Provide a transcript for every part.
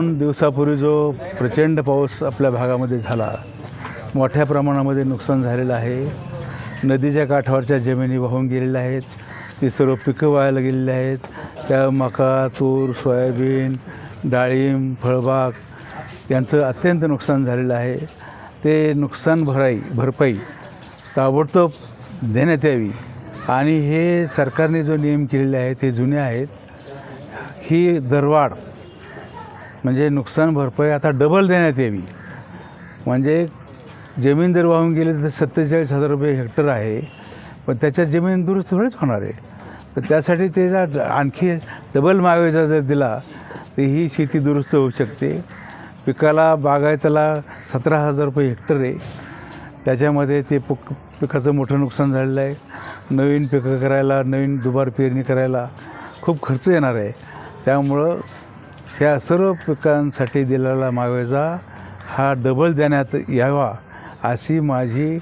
दिवसापूर्वी जो प्रचंड पाऊस आपल्या भागामध्ये झाला मोठ्या प्रमाणामध्ये नुकसान झालेलं आहे. नदीच्या काठावरच्या जमिनी वाहून गेलेल्या आहेत. ती सर्व पिकं व्हायला गेलेली आहेत. त्या मका तूर सोयाबीन डाळिंब फळबाग यांचं अत्यंत नुकसान झालेलं आहे. ते नुकसान भराई भरपाई ताबडतोब देण्यात यावी. आणि हे सरकारने जो नियम केलेले आहेत ते जुने आहेत. ही दरवाढ म्हणजे नुकसान भरपाई आता डबल देण्यात यावी. म्हणजे जमीन जर वाहून गेली तर सत्तेचाळीस हजार रुपये हेक्टर आहे. पण त्याच्यात जमीन दुरुस्त थोडीच होणार आहे. तर त्यासाठी त्याला ड- आणखी डबल मागवेचा जर दिला तर ही शेती दुरुस्त होऊ शकते. पिकाला बागायताला सतरा हजार रुपये हेक्टर आहे. त्याच्यामध्ये ते पुक पिकाचं मोठं नुकसान झालेलं आहे. नवीन पिकं करायला नवीन दुबार पेरणी करायला खूप खर्च येणार आहे. त्यामुळं ह्या सर्व पिकांसाठी दिलेला मावेजा हा डबल देण्यात यावा अशी माझी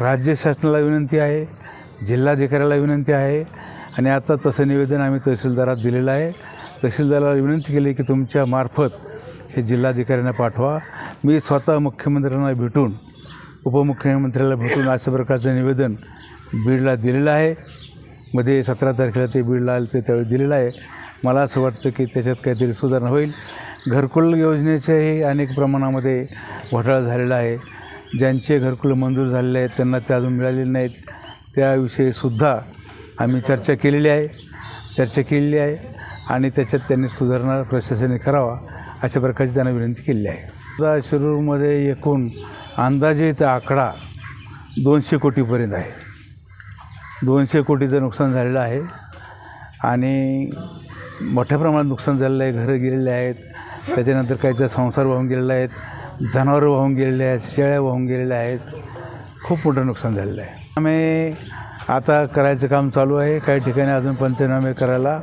राज्य शासनाला विनंती आहे जिल्हाधिकाऱ्याला विनंती आहे. आणि आता तसं निवेदन आम्ही तहसीलदारात दिलेलं आहे. तहसीलदाराला विनंती केली की तुमच्या मार्फत हे जिल्हाधिकाऱ्यांना पाठवा. मी स्वतः मुख्यमंत्र्यांना भेटून उपमुख्यमंत्र्याला भेटून अशा प्रकारचं निवेदन बीडला दिलेलं आहे. मध्ये सतरा तारखेला ते बीडला आले ते त्यावेळी दिलेलं आहे. मला असं वाटतं की त्याच्यात काहीतरी सुधारणा होईल. घरकुल योजनेचेही अनेक प्रमाणामध्ये घोटाळा झालेला आहे. ज्यांचे घरकुल मंजूर झालेले आहेत त्यांना ते अजून मिळालेले नाहीत. त्याविषयीसुद्धा आम्ही चर्चा केलेली आहे. चर्चा केलेली आहे आणि त्याच्यात त्यांनी सुधारणा प्रशासनाने करावा अशा प्रकारची त्यांना विनंती केलेली आहे. सुद्धा शिरूरमध्ये एकूण अंदाजित आकडा दोनशे कोटीपर्यंत आहे. दोनशे कोटीचं नुकसान झालेलं आहे. आणि मोठ्या प्रमाणात नुकसान झालेलं आहे घरं गेलेले आहेत. त्याच्यानंतर काहीचा संसार वाहून गेलेला आहेत जनावरं वाहून गेलेले आहेत शेळ्या वाहून गेलेल्या आहेत. खूप मोठं नुकसान झालेलं आहे. आम्ही आता करायचं काम चालू आहे. काही ठिकाणी अजून पंचनामे करायला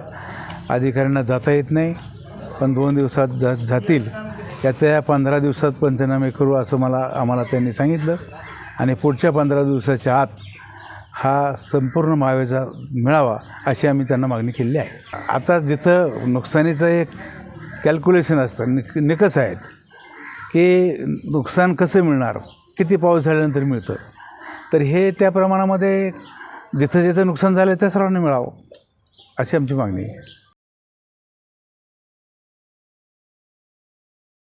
अधिकाऱ्यांना जाता येत नाही. पण दोन दिवसात जा जातील. या त्या पंधरा दिवसात पंचनामे करू असं मला आम्हाला त्यांनी सांगितलं. आणि पुढच्या पंधरा दिवसाच्या आत हा संपूर्ण महावेचा मिळावा अशी आम्ही त्यांना मागणी केलेली आहे. आता जिथं नुकसानीचं एक कॅल्क्युलेशन असतं निक निकष आहेत की नुकसान कसं मिळणार किती पाऊस झाल्यानंतर मिळतं तर हे त्या प्रमाणामध्ये जिथं जिथं नुकसान झालं त्या सर्वांना मिळावं अशी आमची मागणी आहे.